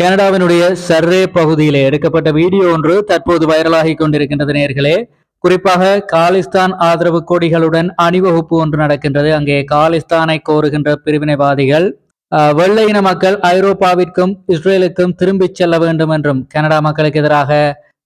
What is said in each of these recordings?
கனடாவினுடைய Surrey பகுதியிலே எடுக்கப்பட்ட video ஒன்று தற்போது வைரலாகி கொண்டிருக்கின்றது நேர்களே. குறிப்பாக காலிஸ்தான் ஆதரவு கொடிகளுடன் அணிவகுப்பு ஒன்று நடக்கின்றது. அங்கே காலிஸ்தானை கோருகின்ற பிரிவினைவாதிகள் வெள்ளை இன மக்கள் ஐரோப்பாவிற்கும் இஸ்ரேலுக்கும் திரும்பிச் செல்ல வேண்டும் என்றும் கனடா மக்களுக்கு எதிராக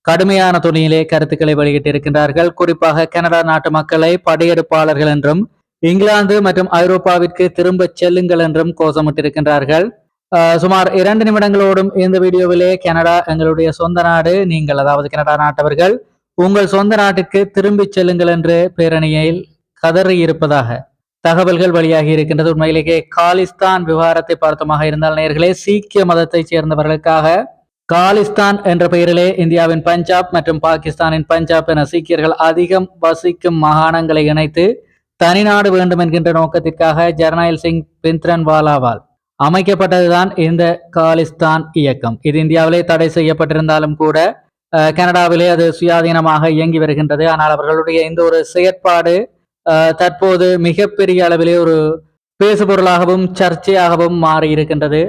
கடுமையான துணியிலே கருத்துக்களை வெளியிட்டிருக்கின்றார்கள். குறிப்பாக கனடா நாட்டு மக்களை படையெடுப்பாளர்கள் என்றும் இங்கிலாந்து மற்றும் ஐரோப்பாவிற்கு திரும்பச் செல்லுங்கள் என்றும் கோஷமிட்டிருக்கின்றார்கள். சுமார் இரண்டு நிமிடங்களோடும் இந்த வீடியோவிலே கனடா எங்களுடைய சொந்த நாடு நீங்கள் அதாவது கனடா நாட்டவர்கள் உங்கள் சொந்த நாட்டிற்கு திரும்பிச் செல்லுங்கள் என்று பேரணியில் கதறி இருப்பதாக தகவல்கள் வெளியாகி இருக்கின்றது. உண்மையிலேயே காலிஸ்தான் விவகாரத்தை பார்த்தமாக இருந்தால் நேர்களே சீக்கிய மதத்தைச் சேர்ந்தவர்களுக்காக காலிஸ்தான் என்ற பெயரிலே இந்தியாவின் பஞ்சாப் மற்றும் பாகிஸ்தானின் பஞ்சாப் என சீக்கியர்கள் அதிகம் வசிக்கும் மாகாணங்களை இணைத்து தனிநாடு வேண்டும் என்கின்ற நோக்கத்திற்காக ஜர்னைல் சிங் பிந்த்ரன்வாலாவால் அமைக்கப்பட்டதுதான் இந்த காலிஸ்தான் இயக்கம். இது இந்தியாவிலே தடை செய்யப்பட்டிருந்தாலும் கூட கனடாவிலே அது சுயாதீனமாக இயங்கி வருகின்றது. ஆனால் அவர்களுடைய இந்த ஒரு செயற்பாடு தற்போது மிகப்பெரிய அளவிலே ஒரு பேசுபொருளாகவும் சர்ச்சையாகவும் மாறி இருக்கின்றது.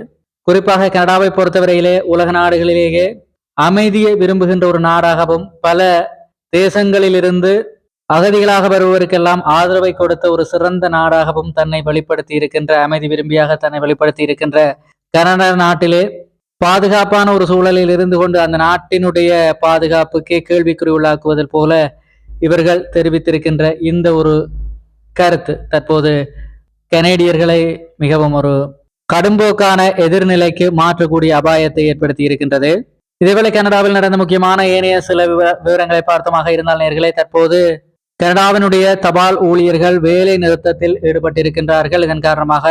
குறிப்பாக கனடாவை பொறுத்தவரையிலே உலக நாடுகளிலேயே அமைதியை விரும்புகின்ற ஒரு நாடாகவும் பல தேசங்களிலிருந்து அகதிகளாக வருபவருக்கெல்லாம் ஆதரவை கொடுத்த ஒரு சிறந்த நாடாகவும் தன்னை வெளிப்படுத்தி இருக்கின்ற அமைதி விரும்பியாக தன்னை வெளிப்படுத்தி இருக்கின்ற கனடா நாட்டிலே பாதுகாப்பான ஒரு சூழலில் இருந்து கொண்டு அந்த நாட்டினுடைய பாதுகாப்புக்கே கேள்விக்குறி உள்ளாக்குவதில் போல இவர்கள் தெரிவித்திருக்கின்ற இந்த ஒரு கருத்து. தற்போது கனேடியர்களை மிகவும் ஒரு கடும்போக்கான எதிர்நிலைக்கு மாற்றக்கூடிய அபாயத்தை ஏற்படுத்தி இருக்கின்றது இதேவேளை கனடாவில் நடந்த முக்கியமான ஏனைய சில விவ- விவரங்களை பார்த்தமாக இருந்தால் நேர்களே தற்போது கனடாவினுடைய தபால் ஊழியர்கள் வேலை நிறுத்தத்தில் ஈடுபட்டிருக்கின்றார்கள். இதன் காரணமாக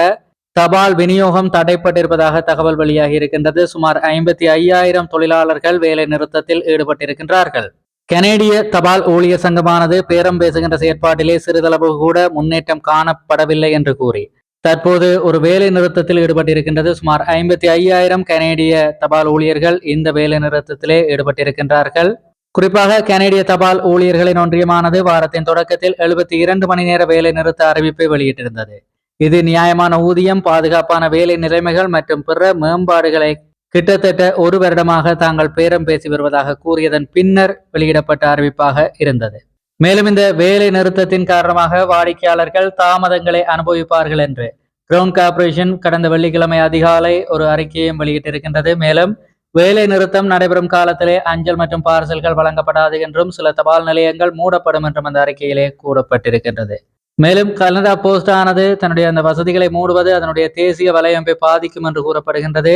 தபால் விநியோகம் தடைப்பட்டிருப்பதாக தகவல் வெளியாகி இருக்கின்றது. சுமார் ஐம்பத்தி ஐயாயிரம் தொழிலாளர்கள் வேலை நிறுத்தத்தில் ஈடுபட்டிருக்கின்றார்கள். கனேடிய தபால் ஊழியர் சங்கமானது பேரம் பேசுகின்ற செயற்பாட்டிலே சிறிதளவு கூட முன்னேற்றம் காணப்படவில்லை என்று கூறி தற்போது ஒரு வேலை நிறுத்தத்தில் ஈடுபட்டிருக்கின்றது. சுமார் ஐம்பத்தி ஐயாயிரம் கனேடிய தபால் ஊழியர்கள் இந்த வேலை நிறுத்தத்திலே ஈடுபட்டிருக்கின்றார்கள். குறிப்பாக கனேடிய தபால் ஊழியர்களின் ஒன்றியமானது வாரத்தின் தொடக்கத்தில் எழுபத்தி இரண்டு மணி நேர வேலை நிறுத்த அறிவிப்பை வெளியிட்டிருந்தது. இது நியாயமான ஊதியம் பாதுகாப்பான வேலை நிலைமைகள் மற்றும் பிற மேம்பாடுகளை கிட்டத்தட்ட ஒரு வருடமாக தாங்கள் பேரம் பேசி வருவதாக கூறியதன் பின்னர் வெளியிடப்பட்ட அறிவிப்பாக இருந்தது. மேலும் இந்த வேலை நிறுத்தத்தின் காரணமாக வாடிக்கையாளர்கள் தாமதங்களை அனுபவிப்பார்கள் என்று கிரவுண்ட் கார்பரேஷன் கடந்த வெள்ளிக்கிழமை அதிகாலை ஒரு அறிக்கையும் வெளியிட்டிருக்கின்றது. மேலும் வேலை நிறுத்தம் நடைபெறும் காலத்திலே அஞ்சல் மற்றும் பார்சல்கள் வழங்கப்படாது என்றும் சில தபால் நிலையங்கள் மூடப்படும் என்றும் அந்த அறிக்கையிலே கூறப்பட்டிருக்கின்றது. மேலும் கனடா போஸ்ட் ஆனது தன்னுடைய அந்த வசதிகளை மூடுவது அதனுடைய தேசிய வலையமைப்பை பாதிக்கும் என்று கூறப்படுகின்றது.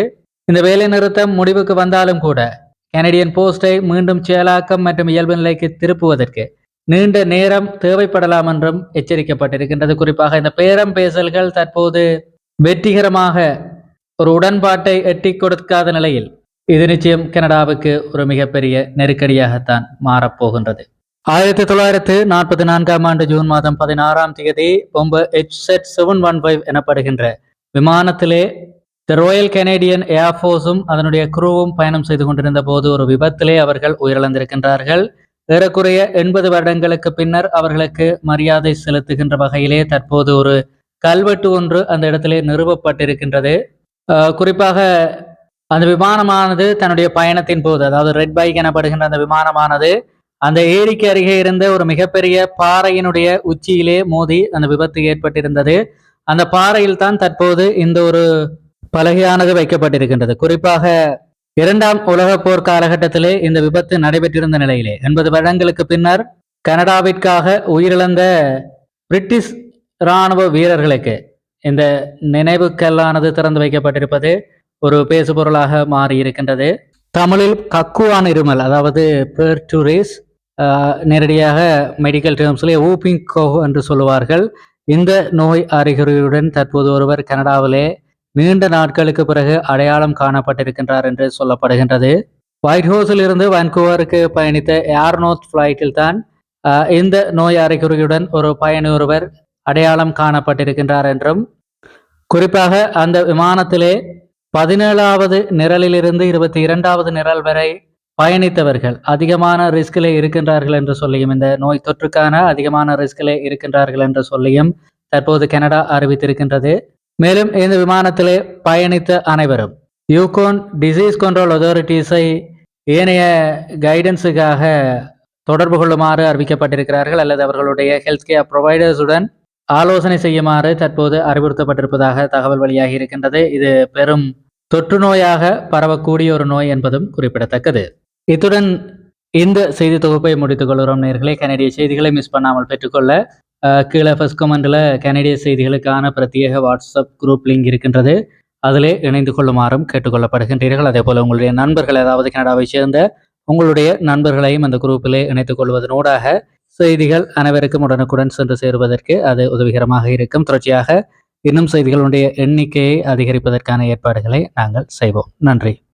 இந்த வேலை நிறுத்தம் முடிவுக்கு வந்தாலும் கூட கனடியன் போஸ்டை மீண்டும் செயலாக்கம் மற்றும் இயல்பு நிலைக்கு திருப்புவதற்கு நீண்ட நேரம் தேவைப்படலாம் என்றும் எச்சரிக்கப்பட்டிருக்கின்றது. குறிப்பாக இந்த பேரம் பேசல்கள் தற்போது வெற்றிகரமாக ஒரு உடன்பாட்டை எட்டி கொடுக்காத நிலையில் இது நிச்சயம் கனடாவுக்கு ஒரு மிகப்பெரிய நெருக்கடியாகத்தான் மாறப்போகின்றது. ஆயிரத்தி தொள்ளாயிரத்து நாற்பத்தி நான்காம் ஆண்டு ஜூன் மாதம் பதினாறாம் தேதி பொம்ப H set seven one five எனப்படுகின்ற விமானத்திலே த ராயல் கனேடியன் ஏர்ஃபோர்ஸும் அதனுடைய குரூவும் பயணம் செய்து கொண்டிருந்த போது ஒரு விபத்திலே அவர்கள் உயிரிழந்திருக்கின்றார்கள். ஏறக்குறைய எண்பது வருடங்களுக்கு பின்னர் அவர்களுக்கு மரியாதை செலுத்துகின்ற வகையிலே தற்போது ஒரு கல்வெட்டு ஒன்று அந்த இடத்திலே நிறுவப்பட்டிருக்கின்றது. குறிப்பாக அந்த விமானமானது தன்னுடைய பயணத்தின் போது அதாவது ரெட் பைக் எனப்படுகின்ற அந்த விமானமானது அந்த ஏரிக்கு அருகே இருந்த ஒரு மிகப்பெரிய பாறையினுடைய உச்சியிலே மோதி அந்த விபத்து ஏற்பட்டிருந்தது. அந்த பாறையில் தான் தற்போது இந்த ஒரு பலகையானது வைக்கப்பட்டிருக்கின்றது. குறிப்பாக இரண்டாம் உலக போர் காலகட்டத்திலே இந்த விபத்து நடைபெற்றிருந்த நிலையிலே. எண்பது வருடங்களுக்கு பின்னர் கனடாவிற்காக உயிரிழந்த பிரிட்டிஷ் இராணுவ வீரர்களுக்கு இந்த நினைவுக்கல்லானது திறந்து வைக்கப்பட்டிருப்பது. ஒரு பேசுபொருளாக மாறி இருக்கின்றது தமிழில் கக்குவான் இருமல் அதாவது பேர் டூரிஸ் நேரடியாக மெடிக்கல் டேர்ம்ஸ்லேயே ஊப்பிங் கோ என்று சொல்லுவார்கள். இந்த நோய் அறிகுறியுடன் தற்போது ஒருவர் கனடாவிலே நீண்ட நாட்களுக்கு பிறகு அடையாளம் காணப்பட்டிருக்கின்றார் என்று சொல்லப்படுகின்றது. ஒயிட் ஹவுஸில் இருந்து வான்கூவருக்கு பயணித்த ஏர்நோத் ஃப்ளைட்டில் தான் இந்த நோய் அறிகுறியுடன் ஒரு பயணி ஒருவர் அடையாளம் காணப்பட்டிருக்கின்றார் என்றும். குறிப்பாக அந்த விமானத்திலே பதினேழாவது நிரலிலிருந்து இருபத்தி இரண்டாவது நிரல் வரை பயணித்தவர்கள் அதிகமான ரிஸ்கிலே இருக்கின்றார்கள் என்று சொல்லியும் இந்த நோய் தொற்றுக்கான அதிகமான ரிஸ்கிலே இருக்கின்றார்கள் என்று சொல்லியும் தற்போது கனடா அறிவித்திருக்கின்றது. மேலும் இந்த விமானத்திலே பயணித்த அனைவரும் யூகோன் டிசீஸ் கண்ட்ரோல் அத்தாரிட்டிஸை ஏனைய கைடன்ஸுக்காக தொடர்பு கொள்ளுமாறு அறிவிக்கப்பட்டிருக்கிறார்கள் அல்லது அவர்களுடைய ஹெல்த் கேர் ப்ரொவைடர்ஸுடன் ஆலோசனை செய்யுமாறு தற்போது அறிவுறுத்தப்பட்டிருப்பதாக தகவல் வெளியாகி இருக்கின்றது. இது பெரும் தொற்று நோயாக பரவக்கூடிய ஒரு நோய் என்பதும் குறிப்பிடத்தக்கது. இத்துடன் இந்த செய்தி தொகுப்பை முடித்துக் கொள்கிறோம் நேர்களே. கனடிய செய்திகளை மிஸ் பண்ணாமல் பெற்றுக்கொள்ள கீழே ஃபஸ்ட் கமெண்டில் கனடிய செய்திகளுக்கான பிரத்யேக வாட்ஸ்அப் குரூப் லிங்க் இருக்கின்றது. அதிலே இணைந்து கொள்ளுமாறும் கேட்டுக்கொள்ளப்படுகின்றீர்கள். அதே போல் உங்களுடைய நண்பர்கள் ஏதாவது கனடாவை சேர்ந்த உங்களுடைய நண்பர்களையும் அந்த குரூப்பிலே இணைத்துக் கொள்வதனூடாக செய்திகள் அனைவருக்கும் உடனுக்குடன் சென்று சேருவதற்கு அது உதவிகரமாக இருக்கும். தொடர்ச்சியாக இன்னும் செய்திகளுடைய எண்ணிக்கையை அதிகரிப்பதற்கான ஏற்பாடுகளை நாங்கள் செய்வோம். நன்றி.